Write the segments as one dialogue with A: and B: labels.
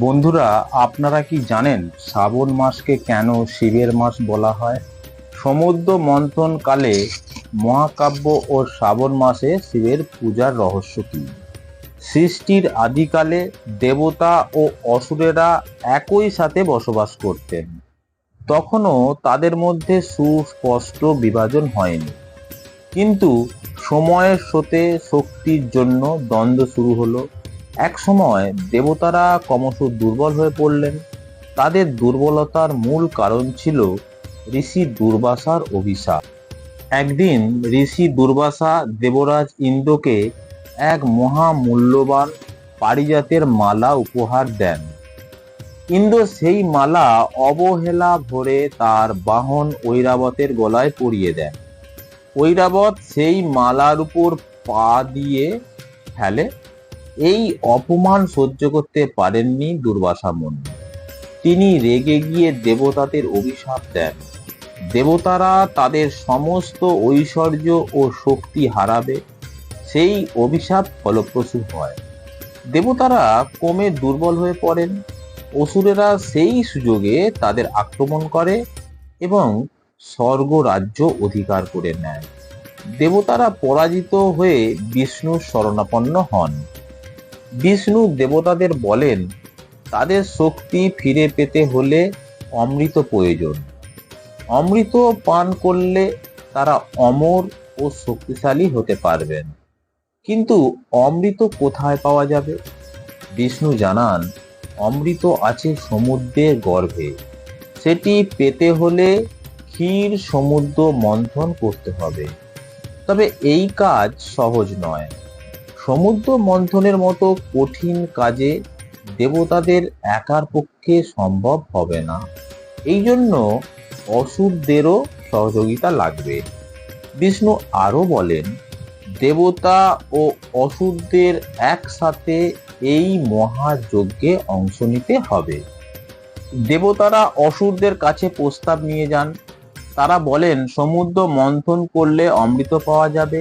A: বন্ধুরা, আপনারা কি জানেন শ্রাবণ মাসকে কেন শিবের মাস বলা হয়? সমুদ্র মন্থন কালে মহাকাব্য ও শ্রাবণ মাসে শিবের পূজার রহস্য কি? সৃষ্টির আদিকালে দেবতা ও অসুরেরা একই সাথে বসবাস করতেন। তখনও তাদের মধ্যে সুস্পষ্ট বিভাজন হয়নি। কিন্তু সময়ের স্রোতে শক্তির জন্য দ্বন্দ্ব শুরু হলো। এক সময় দেবতারা ক্রমশ দুর্বল হয়ে পড়লেন। তাদের দুর্বলতার মূল কারণ ছিল ঋষি দুর্বাসার অভিশাপ। একদিন ঋষি দুর্বাসা দেবরাজ ইন্দ্রকে এক মহামূল্যবান পারিজাতের মালা উপহার দেন। ইন্দ্র সেই মালা অবহেলা ভরে তার বাহন ঐরাবতের গলায় পরিয়ে দেন। ঐরাবত সেই মালার উপর পা দিয়ে ফেলে এই অপমান সহ্য করতে পারেননি দুর্বাসা মুনি। তিনি রেগে গিয়ে দেবতাদের অভিশাপ দেন। দেবতারা তাদের সমস্ত ঐশ্বর্য ও শক্তি হারাবে, সেই অভিশাপ ফলপ্রসূ হয়। দেবতারা ক্রমে দুর্বল হয়ে পড়েন। অসুরেরা সেই সুযোগে তাদের আক্রমণ করে এবং স্বর্গ রাজ্য অধিকার করে নেয়। দেবতারা পরাজিত হয়ে বিষ্ণুর শরণাপন্ন হন। বিষ্ণু দেবতাদের বলেন, তাদের শক্তি ফিরে পেতে হলে অমৃত প্রয়োজন। অমৃত পান করলে তারা অমর ও শক্তিশালী হতে পারবেন। কিন্তু অমৃত কোথায় পাওয়া যাবে? বিষ্ণু জানান, অমৃত আছে সমুদ্রের গর্ভে। সেটি পেতে হলে ক্ষীর সমুদ্র মন্থন করতে হবে। তবে এই কাজ সহজ নয়। সমুদ্র মন্থনের মতো কঠিন কাজে দেবতাদের একার পক্ষে সম্ভব হবে না। এই জন্য অসুরদেরও সহযোগিতা লাগবে। বিষ্ণু আরও বলেন, দেবতা ও অসুরদের একসাথে এই মহাযজ্ঞে অংশ নিতে হবে। দেবতারা অসুরদের কাছে প্রস্তাব নিয়ে যান। তারা বলেন সমুদ্র মন্থন করলে অমৃত পাওয়া যাবে।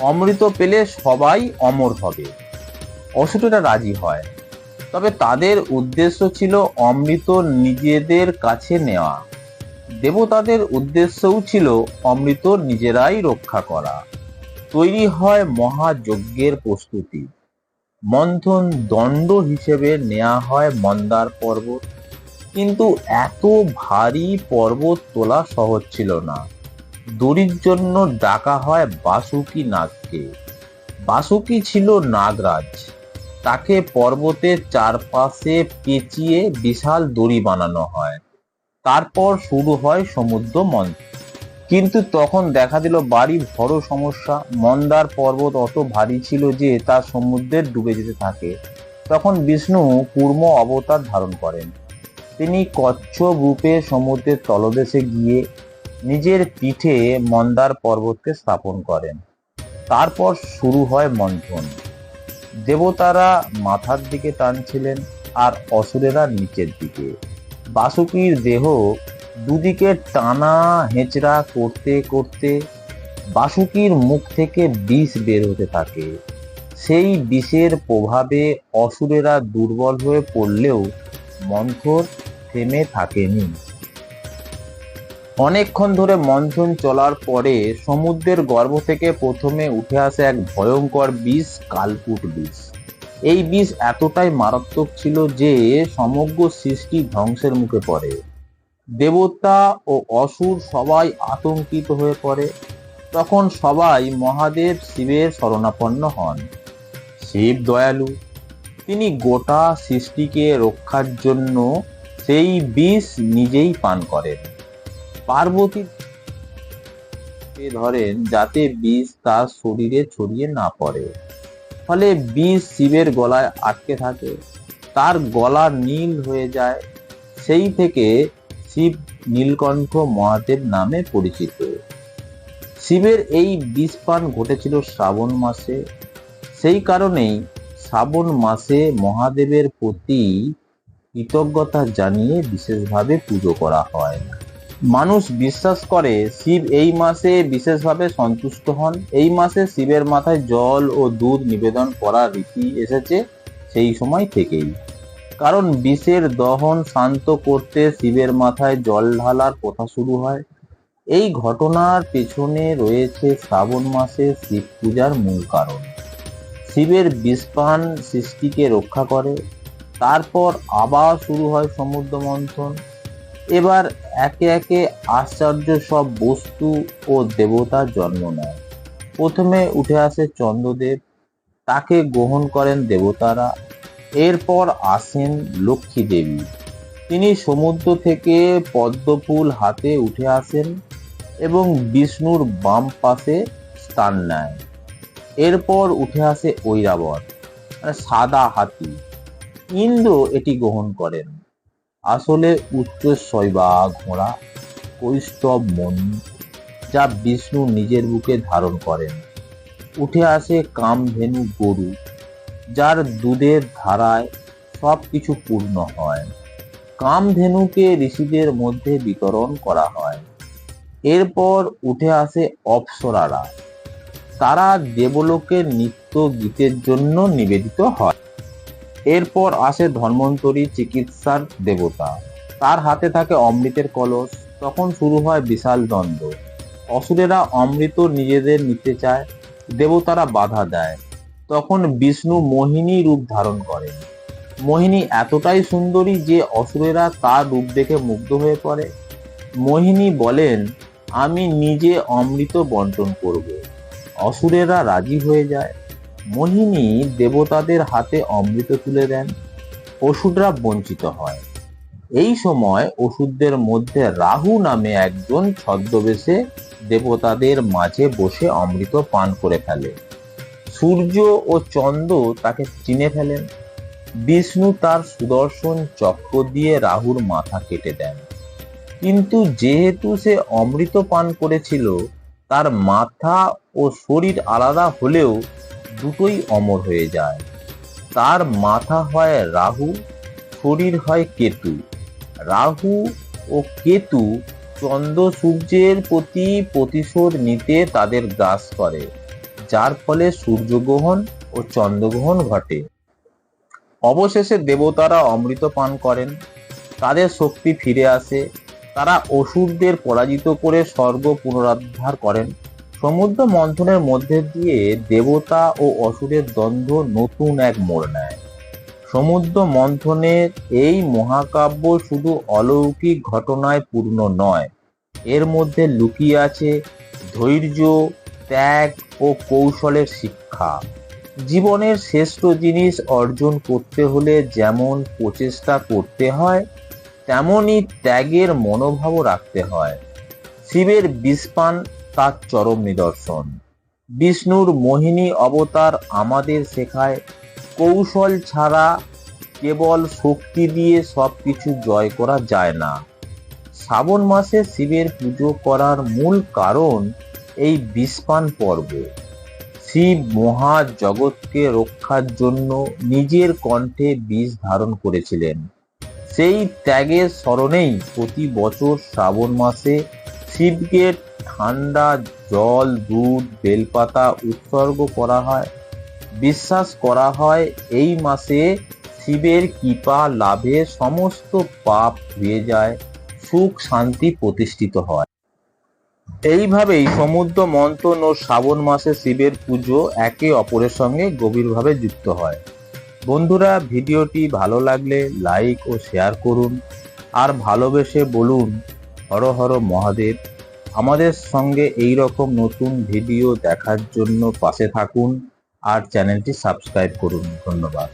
A: অমৃত পেলে সবাই অমর হবে। অসুরেরা রাজি হয়। তবে তাদের উদ্দেশ্য ছিল অমৃত নিজেদের কাছে নেওয়া। দেবতাদের উদ্দেশ্যও ছিল অমৃত নিজেরাই রক্ষা করা। তৈরি হয় মহাযজ্ঞের প্রস্তুতি। মন্থন দণ্ড হিসেবে নেওয়া হয় মন্দার পর্বত। কিন্তু এত ভারী পর্বত তোলা সহজ ছিল না। দড়ির জন্য ডাকা হয় বাসুকি নাগকে। বাসুকি ছিল নাগরাজ। তাকে পর্বতের চারপাশে পেঁচিয়ে বিশাল দড়ি বানানো হয়। তারপর শুরু হয় সমুদ্র মন্থন কিন্তু তখন দেখা দিল বাড়ি বড় সমস্যা। মন্দার পর্বত অত ভারী ছিল যে তা সমুদ্রের ডুবে যেতে থাকে। তখন বিষ্ণু কুর্ম অবতার ধারণ করেন। তিনি কচ্ছপ রূপে সমুদ্রের তলদেশে গিয়ে নিজের পিঠে মন্দার পর্বতকে স্থাপন করেন। তারপর শুরু হয় মন্থন। দেবতারা মাথার দিকে টানছিলেন আর অসুরেরা নিচের দিকে। বাসুকির দেহ দুদিকে টানা হেঁচড়া করতে করতে বাসুকির মুখ থেকে বিষ বের হতে থাকে। সেই বিষের প্রভাবে অসুরেরা দুর্বল হয়ে পড়লেও মন্থর থেমে থাকেনি। অনেকক্ষণ ধরে মন্থন চলার পরে সমুদ্রের গর্ভ থেকে প্রথমে উঠে আসে এক ভয়ঙ্কর বিষ কালকুট বিষ। এই বিষ এতটাই মারাত্মক ছিল যে সমগ্র সৃষ্টি ধ্বংসের মুখে পড়ে। দেবতা ও অসুর সবাই আতঙ্কিত হয়ে পড়ে। তখন সবাই মহাদেব শিবের শরণাপন্ন হন। শিব দয়ালু, তিনি গোটা সৃষ্টিকে রক্ষার জন্য সেই বিষ নিজেই পান করেন। পার্বতী ধরেন, যাতে বিষ তার শরীরে ছড়িয়ে না পড়ে। ফলে বিষ শিবের গলায় আটকে থাকে, তার গলা নীল হয়ে যায়। সেই থেকে শিব নীলকণ্ঠ মহাদেব নামে পরিচিত। শিবের এই বিষ পান ঘটেছিল শ্রাবণ মাসে। সেই কারণেই শ্রাবণ মাসে মহাদেবের প্রতি কৃতজ্ঞতা জানিয়ে বিশেষভাবে পুজো করা হয়। মানুষ বিশ্বাস করে শিব এই মাসে বিশেষভাবে সন্তুষ্ট হন। এই মাসে শিবের মাথায় জল ও দুধ নিবেদন করার রীতি এসেছে সেই সময় থেকেই। কারণ বিষের দহন শান্ত করতে শিবের মাথায় জল ঢালার প্রথা শুরু হয়। এই ঘটনার পেছনে রয়েছে শ্রাবণ মাসে শিব পূজার মূল কারণ। শিবের বিষপান সৃষ্টিকে রক্ষা করে। তারপর আবার শুরু হয় সমুদ্র মন্থন। এবার একে একে আশ্চর্য সব বস্তু ও দেবতার জন্ম নেয়। প্রথমে উঠে আসে চন্দ্রদেব, তাকে গ্রহণ করেন দেবতারা। এরপর আসেন লক্ষ্মী দেবী তিনি সমুদ্র থেকে পদ্মফুল হাতে উঠে আসেন এবং বিষ্ণুর বাম পাশে স্থান নেয়। এরপর উঠে আসে ঐরাবত মানে সাদা হাতি। ইন্দ্র এটি গ্রহণ করেন। আসলে উচ্চ শৈবা ঘোড়া কৈস্তব মণি যা বিষ্ণু নিজের বুকে ধারণ করেন। উঠে আসে কামধেনু গরু, যার দুধের ধারায় সব কিছু পূর্ণ হয়। কামধেনুকে ঋষিদের মধ্যে বিতরণ করা হয়। এরপর উঠে আসে অপ্সরারা। তারা দেবলোকের নিত্য গীতের জন্য নিবেদিত হয়। এরপর আসে ধন্বন্তরী চিকিৎসার দেবতা। তার হাতে থাকে অমৃতের কলস, তখন শুরু হয় বিশাল দ্বন্দ্ব। অসুরেরা অমৃত নিজেদের নিতে চায়, দেবতারা বাধা দেয়। তখন বিষ্ণু মোহিনী রূপ ধারণ করেন। মোহিনী এতটাই সুন্দরী যে অসুরেরা তার রূপ দেখে মুগ্ধ হয়ে পড়ে। মোহিনী বলেন, আমি নিজে অমৃত বন্টন করব। অসুরেরা রাজি হয়ে যায়। মোহিনী দেবতাদের হাতে অমৃত তুলে দেন অসুররা বঞ্চিত হয়। এই সময় ওষুধদের মধ্যে রাহু নামে একজন ছদ্মবেশে দেবতাদের মাঝে বসে অমৃত পান করে ফেলে। সূর্য ও চন্দ্র তাকে চিনে ফেলেন। বিষ্ণু তার সুদর্শন চক্র দিয়ে রাহুর মাথা কেটে দেন। কিন্তু যেহেতু সে অমৃত পান করেছিল, তার মাথা ও শরীর আলাদা হলেও দুটোই অমর হয়ে যায়। তার মাথা হয় রাহু, শরীর হয় কেতু। রাহু ও কেতু চন্দ্র সূর্যের প্রতি প্রতিশোধ নিতে তাদের গ্রাস করে, যার ফলে সূর্যগ্রহণ ও চন্দ্রগ্রহণ ঘটে। অবশেষে দেবতারা অমৃত পান করেন। তাদের শক্তি ফিরে আসে। তারা অসুরদের পরাজিত করে স্বর্গ পুনরুদ্ধার করেন। সমুদ্র মন্থনের মধ্যে দিয়ে দেবতা ও অসুরের দ্বন্দ্ব নতুন এক মোড় নেয়। সমুদ্র মন্থনের এই মহাকাব্য শুধু অলৌকিক ঘটনায় পূর্ণ নয়, এর মধ্যে লুকিয়ে আছে ধৈর্য, ত্যাগ ও কৌশলের শিক্ষা। জীবনের শ্রেষ্ঠ জিনিস অর্জন করতে হলে যেমন প্রচেষ্টা করতে হয়, তেমনই ত্যাগের মনোভাবও রাখতে হয়। শিবের বিষপান তার চরম নিদর্শন। বিষ্ণুর মোহিনী অবতার আমাদের শেখায়, কৌশল ছাড়া কেবল শক্তি দিয়ে সবকিছু জয় করা যায় না। শ্রাবণ মাসে শিবের পুজো করার মূল কারণ এই বিষপান পর্ব। শিব মহা জগৎকে রক্ষার জন্য নিজের কণ্ঠে বিষ ধারণ করেছিলেন। সেই ত্যাগের স্মরণেই প্রতি বছর শ্রাবণ মাসে শিবকে ঠান্ডা, জল, দুধ, বেলপাতা উৎসর্গ করা হয়। বিশ্বাস করা হয়, এই মাসে শিবের কৃপা লাভে সমস্ত পাপ ধুয়ে যায়, সুখ শান্তি প্রতিষ্ঠিত হয়। এইভাবেই সমুদ্র মন্থন ও শ্রাবণ মাসে শিবের পুজো একে অপরের সঙ্গে গভীরভাবে যুক্ত হয়। বন্ধুরা, ভিডিওটি ভালো লাগলে লাইক ও শেয়ার করুন। আর ভালোবেসে বলুন, হর হর মহাদেব। আমাদের সঙ্গে এই রকম নতুন ভিডিও দেখার জন্য পাশে থাকুন আর চ্যানেলটি সাবস্ক্রাইব করুন। ধন্যবাদ।